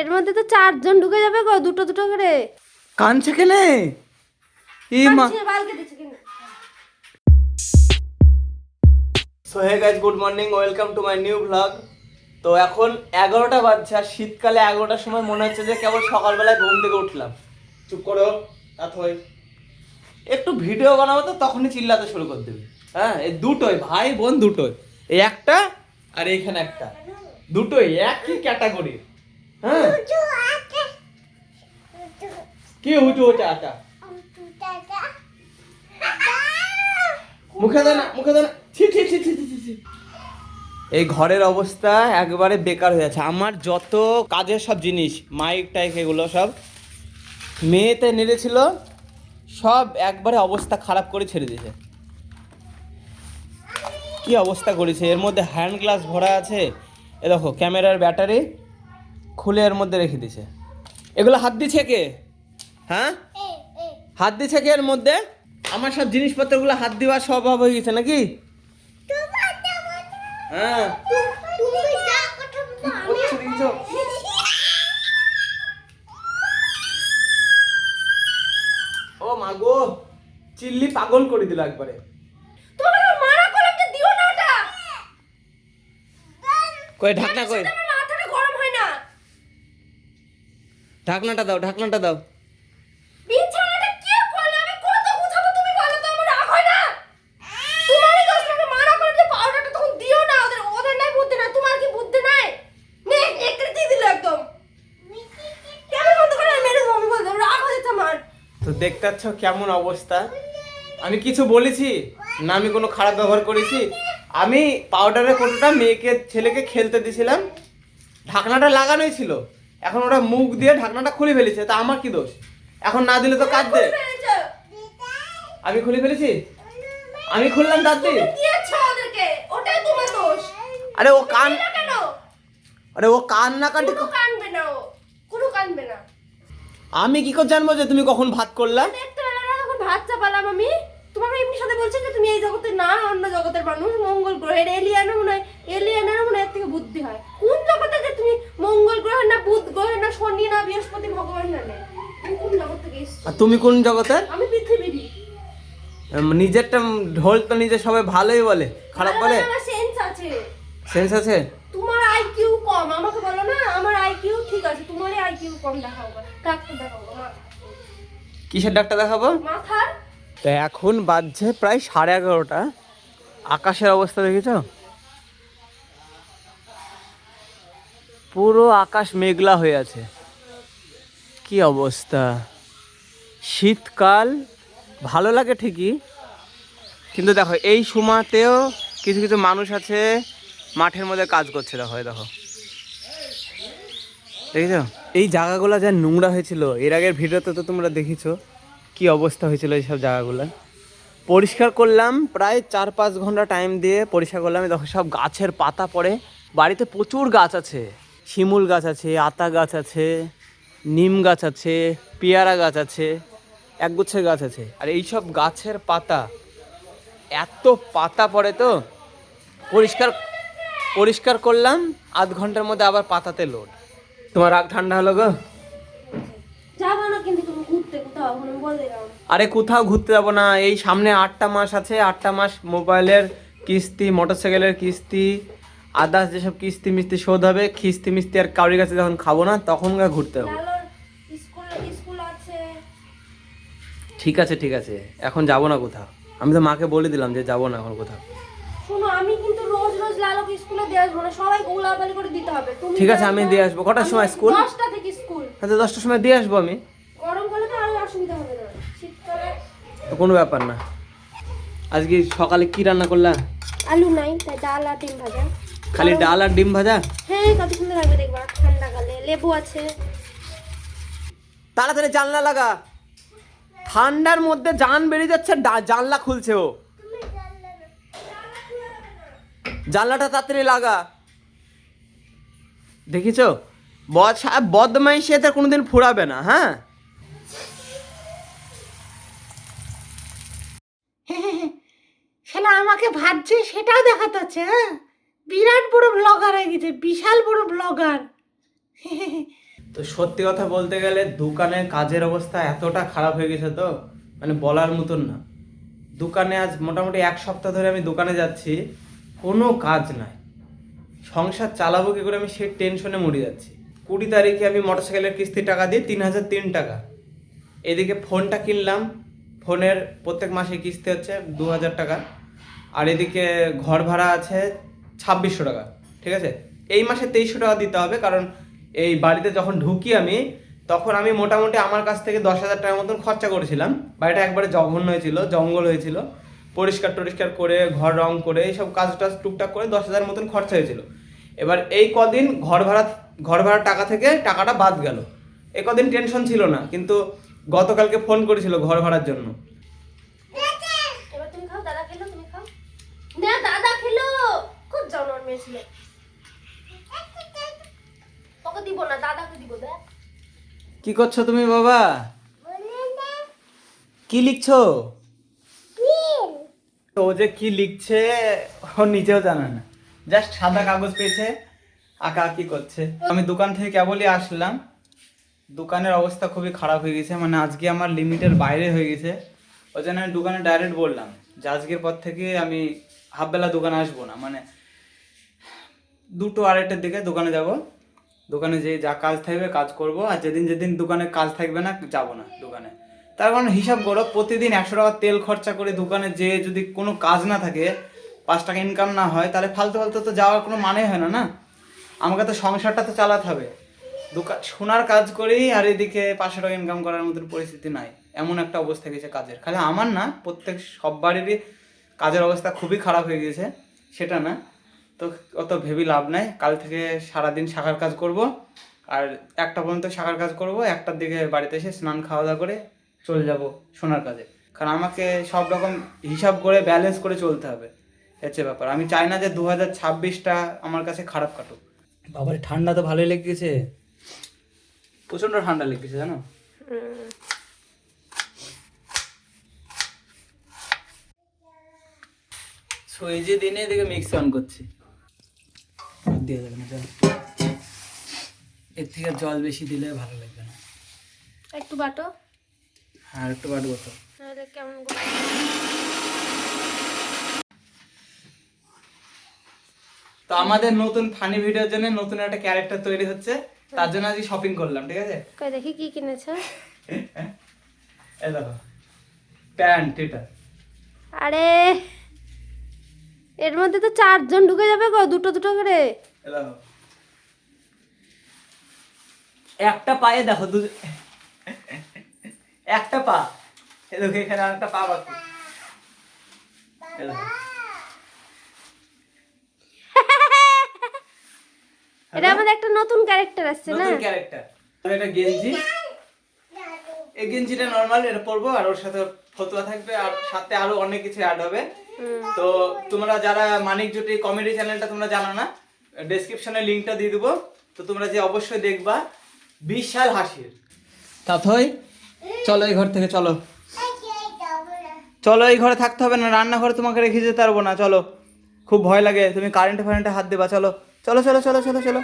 এর মধ্যে তো চারজন ঢুকে যাবে গো দুটো দুটো করে। কানছে কেনে? ই মা। So hey guys good morning welcome to my new blog তো এখন এগারোটা বাজছে আর শীতকালে এগারোটার সময় মনে হচ্ছে যে কেবল সকালবেলায় ঘুম থেকে উঠলাম। চুপ করো হয়ে। একটু ভিডিও বানাবো তো তখনই চিল্লাতে শুরু করে দেবে। হ্যাঁ এই দুটোই ভাই বোন দুটোই। এই একটা আর এইখানে একটা। দুটোই একই ক্যাটাগরির। হ্যাঁ। উঁচু উঁচু আটা? মুখে। এই ঘরের অবস্থা একবারে বেকার হয়ে আছে আমার যত কাজের সব জিনিস, মাইক টাইক এগুলো সব মেয়েতে নেড়েছিল, সব একবারে অবস্থা খারাপ করে ছেড়ে দিয়েছে। কি অবস্থা করেছে? এর মধ্যে হ্যান্ড গ্লাস ভরা আছে। এ দেখো, ক্যামেরার ব্যাটারি। খুলে এর মধ্যে রেখে দিছে। এগুলো হাত দিছে কে হ্যাঁ? হাত দিছে কে এর মধ্যে? আমার সব জিনিসপত্রগুলো হাত দেওয়ার স্বভাব হয়ে গেছে নাকি? হ্যাঁ। ও মাগো চিল্লি পাগল করে দিল একবারে। কই ঢাকনা কই সেটা আমার মাথাটা গরম হয় না ঢাকনাটা দাও ঢাকনাটা দাও। তো আমার রাগ হয় না? তোমারই দোষ আমাকে মানা করে যে পাউডারটা তখন দিও না ওদের ওদের নাই বুদ্ধি না তোমার কি বুদ্ধি নাই? নে একটা দিয়ে দিল একদম। কেন বন্ধ করে মেরে দেবো আমি বলতে রাগ হয়ে যাচ্ছে আমার। তো দেখতে পাচ্ছ কেমন অবস্থা? আমি কিছু বলেছি না আমি কোনো খারাপ ব্যবহার করেছি। আমি পাউডারের কোটোটা মেয়েকে ছেলেকে খেলতে দিয়েছিলাম। ঢাকনাটা লাগানোই ছিল। এখন ওটা মুখ দিয়ে ঢাকনাটা খুলে ফেলেছে তা আমার কি দোষ? এখন না দিলে তো কাঁদবে। আমি খুলে ফেলেছি? আমি খুললাম দাদি আরে ও কান আরে ও কান না কাটি কোনো কানবে না ও। কোনো কানবে না। আমি কি করে জানব যে তুমি কখন ভাত করলা? ভাত চাপালাম আমি তোমাকে এমনি সাথে বলছে যে তুমি এই জগতের না অন্য জগতের মানুষ মঙ্গল গ্রহের এলিয়ানও মনে হয় এলিয়ানের মনে হয় এর থেকে বুদ্ধি হয় কোন জগতে যে তুমি মঙ্গল গ্রহের না বুধ গ্রহের না শনি না বৃহস্পতি ভগবান জানে তুমি কোন জগৎ থেকে এসছো আর তুমি কোন জগতের? আমি পৃথিবীরই। নিজেরটা ঢোল তো নিজে সবাই ভালোই বলে। খারাপ বলে? সেন্স আছে। সেন্স আছে? তোমার আইকিউ কম। আমাকে বলো না আমার আইকিউ ঠিক আছে। তোমারই আইকিউ কম দেখাও ডাক্তার দেখাবো কিসের ডাক্তার দেখাবো? মাথার? তো এখন বাজছে প্রায় সাড়ে এগারোটা। আকাশের অবস্থা দেখেছ? পুরো আকাশ মেঘলা হয়ে আছে। কি অবস্থা? শীতকাল ভালো লাগে ঠিকই, কিন্তু দেখো এই সময়তেও কিছু কিছু মানুষ আছে, মাঠের মধ্যে কাজ করছে, দেখো দেখো। দেখেছ? এই জায়গাগুলো যা নোংরা হয়েছিল, এর আগের ভিডিওতে তো তোমরা দেখেছ, কি অবস্থা হয়েছিল এইসব জায়গাগুলো। পরিষ্কার করলাম, প্রায় চার পাঁচ ঘণ্টা টাইম দিয়ে পরিষ্কার করলাম দেখো, সব গাছের পাতা পড়ে। বাড়িতে প্রচুর গাছ আছে, শিমুল গাছ আছে, আতা গাছ আছে, নিম গাছ আছে, পেয়ারা গাছ আছে। একগুচ্ছের গাছ আছে। আর এইসব গাছের পাতা এত পাতা পড়ে তো পরিষ্কার পরিষ্কার করলাম আধ ঘণ্টার মধ্যে আবার পাতাতে লোড তোমার রাগ ঠান্ডা হলো গো? আরে কোথাও ঘুরতে যাব না এই সামনে আটটা মাস আছে আটটা মাস মোবাইলের কিস্তি মোটরসাইকেলের কিস্তি আদার্স যেসব কিস্তি মিস্তি শোধ হবে কিস্তি মিস্তি আর কাউরির কাছে যখন খাব না তখন ঘুরতে যাব। ঠিক আছে ঠিক আছে। এখন যাব না কোথাও। আমি তো মাকে বলে দিলাম যে যাব না এখন কোথাও। শোনো আমি কিন্তু রোজ রোজ লালকে স্কুলে দিয়ে আসব না। সবাই গোলাবালি করে দিতে হবে। তুমি ঠিক আছে আমি দিয়ে আসব। কটার সময় স্কুল? দশটা থেকে স্কুল। হয়তো দশটার সময় দিয়ে আসব আমি। গরমকালে তো আরও অসুবিধা হবে না। শীতকালে কোনো ব্যাপার না। আজকে সকালে কি রান্না করলা? আলু নাই তাই ডাল আর ডিম ভাজা। খালি ডাল আর ডিম ভাজা? হ্যাঁ কত সুন্দর লাগবে দেখবা ঠান্ডাকালে লেবু আছে। তাড়াতাড়ি জানলা লাগা। ঠান্ডার মধ্যে জান বেরিয়ে যাচ্ছে জানলা খুলছে ও। জানলাটা তাড়াতাড়ি লাগা। দেখিছ? বদমাইশি এতে কোনোদিন ফুরাবে না হ্যাঁ? শালা আমাকে ভাবছে, সেটাও দেখাতে হ্যাঁ? বিরাট বড় ব্লগার হয়ে গেছে, বিশাল বড় ব্লগার তো সত্যি কথা বলতে গেলে দোকানের কাজের অবস্থা এতটা খারাপ হয়ে গেছে তো মানে বলার মতন না। দোকানে আজ মোটামুটি এক সপ্তাহ ধরে আমি দোকানে যাচ্ছি, কোনো কাজ নাই। সংসার চালাবো কি করে আমি সেই টেনশনে মরে যাচ্ছি। কুড়ি তারিখে আমি মোটরসাইকেলের কিস্তির টাকা দিই তিন হাজার তিন টাকা। এদিকে ফোনটা কিনলাম, ফোনের প্রত্যেক মাসে কিস্তি হচ্ছে দু হাজার টাকা, আর এদিকে ঘর ভাড়া আছে ছাব্বিশশো টাকা, ঠিক আছে? এই মাসে তেইশশো টাকা দিতে হবে, কারণ এই বাড়িতে যখন ঢুকি আমি, তখন আমি মোটামুটি আমার কাছ থেকে দশ হাজার টাকার মতন খরচা করেছিলাম। বাড়িটা একবারে জঘন্য হয়েছিল, জঙ্গল হয়েছিল। পরিষ্কার টরিষ্কার করে, ঘর রং করে, এইসব কাজ টাজ টুকটাক করে দশ হাজার মতন খরচা হয়েছিল। এবার এই কদিন ঘর ভাড়া, ঘর ভাড়ার টাকা থেকে টাকাটা বাদ গেল। এই কদিন টেনশন ছিল না, কিন্তু গতকালকে ফোন করেছিল ঘর ভাড়ার জন্য। খুব জনর মেয়ে ছিল। কি করছ তুমি বাবা? কি লিখছো? ও যে কি লিখছে, ও নিজেও জানে না। জাস্ট সাদা কাগজ পেয়েছে, আঁকা আঁকি করছে। আমি দোকান থেকে কেবলই আসলাম। দোকানের অবস্থা খুবই খারাপ হয়ে গেছে মানে আজকে আমার লিমিটের বাইরে হয়ে গেছে। ওই জন্য আমি দোকানে ডাইরেক্ট বললাম যে আজকের পর থেকে আমি হাফবেলা দোকানে আসব না। মানে দুটো আড়াইটার দিকে দোকানে যাব। দোকানে যে যা কাজ থাকবে কাজ করব, আর যেদিন যেদিন দোকানে কাজ থাকবে না, যাব না দোকানে। তার কারণ হিসাব করো, প্রতিদিন একশো টাকা তেল খরচা করে দোকানে যে যদি কোনো কাজ না থাকে, পাঁচ টাকা ইনকাম না হয়, তাহলে ফালতু ফালতু তো যাওয়ার কোনো মানে হয় না না? আমাকে তো সংসারটা তো চালাতে হবে। দোকান সোনার কাজ করেই আর এদিকে পাঁচশো টাকা ইনকাম করার মতন পরিস্থিতি নাই। এমন একটা অবস্থা গেছে কাজের। খালি আমার না, প্রত্যেক, সব বাড়িরই কাজের অবস্থা খুবই খারাপ হয়ে গেছে, সেটা না। তো অত ভেবে লাভ নাই। কাল থেকে সারাদিন শাখার কাজ করব। আর একটা পর্যন্ত শাখার কাজ করব। একটার দিকে বাড়িতে এসে স্নান খাওয়া দাওয়া করে চলে যাব সোনার কাজে। কারণ আমাকে সব রকম হিসাব করে ব্যালেন্স করে চলতে হবে। হচ্ছে ব্যাপার। আমি চাই না যে দু হাজার ছাব্বিশটা আমার কাছে খারাপ কাটুক। বাবার ঠান্ডা তো ভালোই লেগেছে। প্রচণ্ড ঠান্ডা লেগেছে জানো? সো এই যে দিনে দেখে মিক্সি অন করছি। দেওয়া যাবে না জল এর থেকে জল বেশি দিলে ভালো লাগবে না। একটু বাটো। আর একটু তো নাহলে কেমন তো আমাদের নতুন ফানি ভিডিওর জন্য নতুন একটা ক্যারেক্টার তৈরি হচ্ছে। তার জন্য আজকে শপিং করলাম ঠিক আছে? কই দেখি কি কিনেছো। এই দেখো। প্যান্ট এটা। আরে! এর মধ্যে তো চারজন ঢুকে যাবে গো দুটো দুটো করে। একটা পায়ে দেখো দু একটা পা। এই দেখো এখানে আরেকটা পা বাকি। এটা আমাদের একটা নতুন ক্যারেক্টার আসছে না? নতুন ক্যারেক্টার এটা গেঞ্জি। এই গেঞ্জিটা নরমাল এটা পরবো আর ওর সাথে ফতুয়া থাকবে আর সাথে আরও অনেক কিছু অ্যাড হবে। তো তোমরা যারা মানিক জুটি কমেডি চ্যানেলটা তোমরা জানো না ডেসক্রিপশনে লিংকটা দিয়ে দেবো। তো তোমরা যে অবশ্যই দেখবা বিশাল হাসির। তাথই চলো এই ঘর থেকে চলো। চলো এই ঘরে থাকতে হবে না রান্নাঘরে তোমাকে রেখে যেতে পারব না চলো। খুব ভয় লাগে তুমি কারেন্টে ফারেন্টে হাত দেবা চলো। চলো চলো চলো চলো চলো।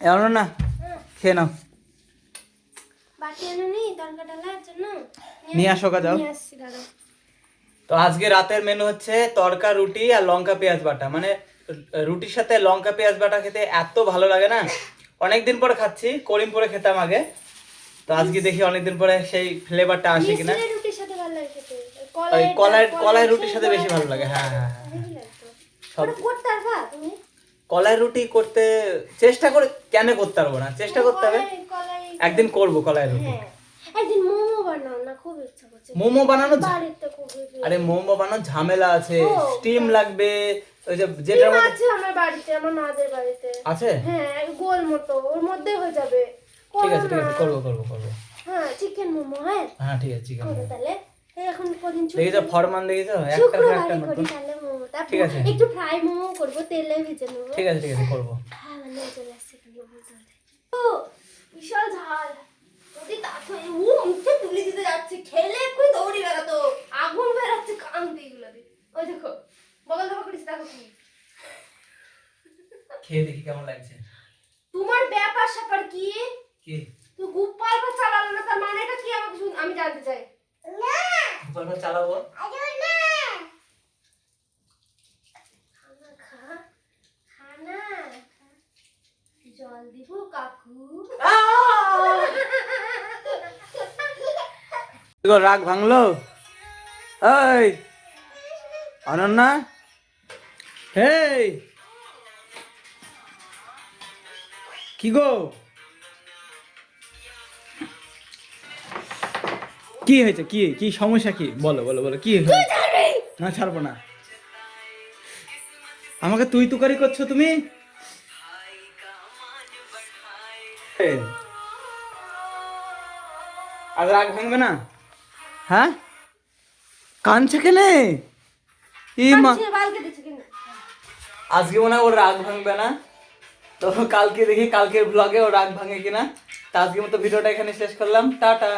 এমন না খেয়ে নাও। নিয়ে আসো গা যাও। নিয়ে আসছি দাদা। তো আজকে রাতের মেনু হচ্ছে তড়কা রুটি আর লঙ্কা পেঁয়াজ বাটা। মানে রুটির সাথে লঙ্কা পেঁয়াজ বাটা খেতে এত ভালো লাগে না? অনেকদিন পরে খাচ্ছি করিমপুরে খেতাম আগে। তো আজকে দেখি অনেকদিন পরে সেই ফ্লেভারটা আসে কিনা। ওই কলাই কলাই রুটির সাথে বেশি ভালো লাগে হ্যাঁ হ্যাঁ হ্যাঁ সব পারবা তুমি? কলাই রুটি করতে চেষ্টা করে কেন করতে পারব না? চেষ্টা করতে হবে। একদিন করব কলাই রুটি। হ্যাঁ। একদিন মোমো বানাও না খুব ইচ্ছা করছে। মোমো বানানো আরে মোমো বানানো ঝামেলা আছে স্টিম লাগবে ওই যে মধ্যে আছে আমার বাড়িতে আমার নাদের বাড়িতে। আছে? হ্যাঁ গোল মতো ওর মধ্যে হয়ে যাবে। ঠিক আছে ঠিক আছে না। করব করব করব। হ্যাঁ চিকেন মোমো হ্যাঁ? হ্যাঁ ঠিক আছে আছে করো তাহলে। এখন কদিন ছুটি দেখেছ ফরমান দেখেছ একটা একটা নতুন। ঠিক আছে। একটু ফ্রাই মোমো করব তেলে ভেজে নেব। ঠিক আছে ঠিক আছে করব। হ্যাঁ মানে চলে আসছে। ও বিশাল ঝাল। যদি তাতো ও মুখে তুলে দিতে যাচ্ছে। খেলে এক্ষুনি দৌড়ি বেড়াতো। আগুন বেড়াচ্ছে কান দিয়ে এগুলো দিয়ে। ওই দেখো বগল দাবা করিস দেখো কি খেয়ে দেখি কেমন লাগছে। তোমার ব্যাপার স্যাপার কি? কি? তুই গোপাল ভাত চালালো না তার মানেটা কি আমাকে শুন- আমি জানতে চাই। গোপাল ভাত চালাবো? খানা খা। খানা। জল দিব কাকু। রাগ ভাঙলো? এই অনন্যা? হেই! কি গো? কি হয়েছে? কি কি সমস্যা কি? বলো বলো বলো কি? না ছাড়বো না। আমাকে তুই তুকারি করছ তুমি? আজ রাগ ভাঙবে না? হ্যাঁ? কানছে কেনে ই মা। আজকে মনে হয় ওর রাগ ভাঙবে না। তো কালকে দেখি কালকের ব্লগে ও রাগ ভাঙে কিনা। তা আজকে মতো ভিডিওটা এখানে শেষ করলাম। টাটা।